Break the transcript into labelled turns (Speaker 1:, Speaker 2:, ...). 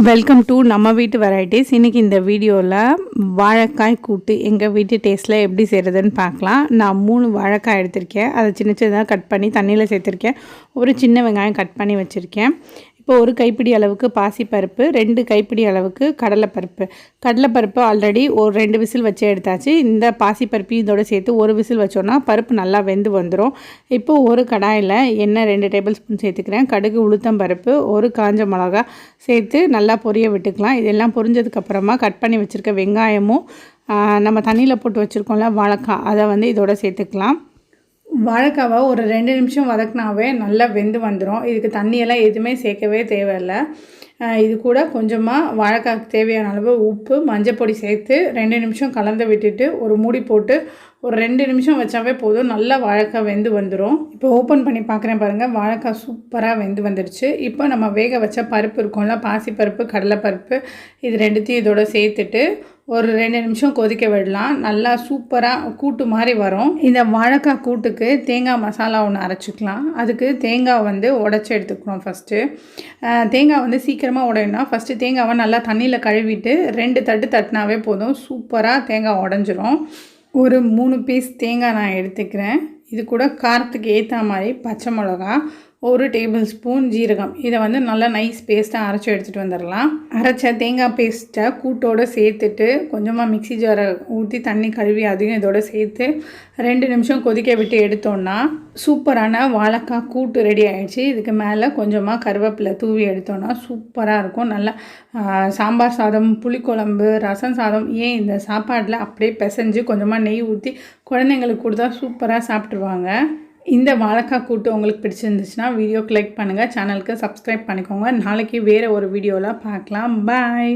Speaker 1: Welcome to நம்ம வீட்டு varieties இன்றைக்கி இந்த வீடியோவில் வாழைக்காய் கூட்டு எங்கள் வீட்டு டேஸ்ட்டில் எப்படி செய்கிறதுன்னு பார்க்கலாம். நான் மூணு வாழைக்காய் எடுத்திருக்கேன். அதை சின்ன சின்னதாக கட் பண்ணி தண்ணியில் சேர்த்துருக்கேன். ஒரு சின்ன வெங்காயம் கட் பண்ணி வச்சுருக்கேன். இப்போ ஒரு கைப்பிடி அளவுக்கு பாசிப்பருப்பு ரெண்டு கைப்பிடி அளவுக்கு கடலைப்பருப்பு. கடலைப்பருப்பு ஆல்ரெடி ஒரு ரெண்டு விசில் வச்சு எடுத்தாச்சு. இந்த பாசிப்பருப்பையும் இதோட சேர்த்து ஒரு விசில் வச்சோன்னா பருப்பு நல்லா வெந்து வந்துடும் இப்போ ஒரு கடாயில் எண்ணெய் ரெண்டு டேபிள் ஸ்பூன் சேர்த்துக்கிறேன். கடுகு உளுத்தம் பருப்பு ஒரு காஞ்ச மிளகா சேர்த்து நல்லா பொரிய விட்டுக்கலாம். இதெல்லாம் பொரிஞ்சதுக்கப்புறமா கட் பண்ணி வச்சுருக்க வெங்காயமும் நம்ம தண்ணியில் போட்டு வச்சுருக்கோம்ல வாழைக்காய் அதை வந்து இதோட சேர்த்துக்கலாம். வாழைக்காவை ஒரு ரெண்டு நிமிஷம் வதக்கினாவே நல்லா வெந்து வந்துடும் இதுக்கு தண்ணியெல்லாம் எதுவுமே சேர்க்கவே தேவையில்லை. இது கூட கொஞ்சமாக வாழைக்காய்க்கு தேவையான அளவு உப்பு மஞ்சப்பொடி சேர்த்து ரெண்டு நிமிஷம் கலந்து விட்டுட்டு ஒரு மூடி போட்டு ஒரு ரெண்டு நிமிஷம் வச்சாவே போதும். நல்லா வாழைக்காய் வெந்து வந்துடும் இப்போ ஓப்பன் பண்ணி பார்க்குறேன் பாருங்கள் வாழைக்காய் சூப்பராக வெந்து வந்துடுச்சு இப்போ நம்ம வேக வச்ச பருப்பு இருக்கும்ல பாசிப்பருப்பு கடலைப்பருப்பு இது ரெண்டுத்தையும் இதோட சேர்த்துட்டு ஒரு ரெண்டு நிமிஷம் கொதிக்க விடலாம். நல்லா சூப்பராக கூட்டு மாதிரி வரும். இந்த வாழைக்காய் கூட்டுக்கு தேங்காய் மசாலா ஒன்று அரைச்சிக்கலாம். அதுக்கு தேங்காய் வந்து உடச்சி எடுத்துக்கணும் ஃபஸ்ட்டு தேங்காய் வந்து சீக்கிரமாக உடையணும் ஃபஸ்ட்டு தேங்காவை நல்லா தண்ணியில் கழுவிட்டு ரெண்டு தட்டு தட்டினாவே போதும். சூப்பராக தேங்காய் உடஞ்சிரும். ஒரு மூணு பீஸ் தேங்காய் நான் எடுத்துக்கிறேன். இது கூட காரத்துக்கு ஏற்ற மாதிரி பச்சை மிளகா ஒரு டேபிள் ஸ்பூன் ஜீரகம். இதை வந்து நல்லா நைஸ் பேஸ்ட்டாக அரைச்சி எடுத்துகிட்டு வந்துடலாம். அரைச்ச தேங்காய் பேஸ்ட்டை கூட்டோடு சேர்த்துட்டு கொஞ்சமாக மிக்சி ஜாரை ஊற்றி தண்ணி கழுவி அதையும் இதோடு சேர்த்து ரெண்டு நிமிஷம் கொதிக்க விட்டு எடுத்தோன்னா சூப்பரான வாழைக்காய் கூட்டு ரெடி ஆகிடுச்சு இதுக்கு மேலே கொஞ்சமாக கருவேப்பிலை தூவி எடுத்தோன்னா சூப்பராக இருக்கும். நல்லா சாம்பார் சாதம் புளிக்குழம்பு ரசம் சாதம் ஏன் இந்த சாப்பாட்டில் அப்படியே பிசைஞ்சு கொஞ்சமாக நெய் ஊற்றி குழந்தைங்களுக்கு கொடுத்தா சூப்பராக சாப்பிட்ருவாங்க இந்த வாழைக்காய் கூட்டு உங்களுக்கு பிடிச்சிருந்துச்சுன்னா வீடியோக்கு லைக் பண்ணுங்கள் சேனலுக்கு சப்ஸ்கிரைப் பண்ணிக்கோங்க. நாளைக்கு வேறு ஒரு வீடியோவில் பார்க்கலாம். பாய்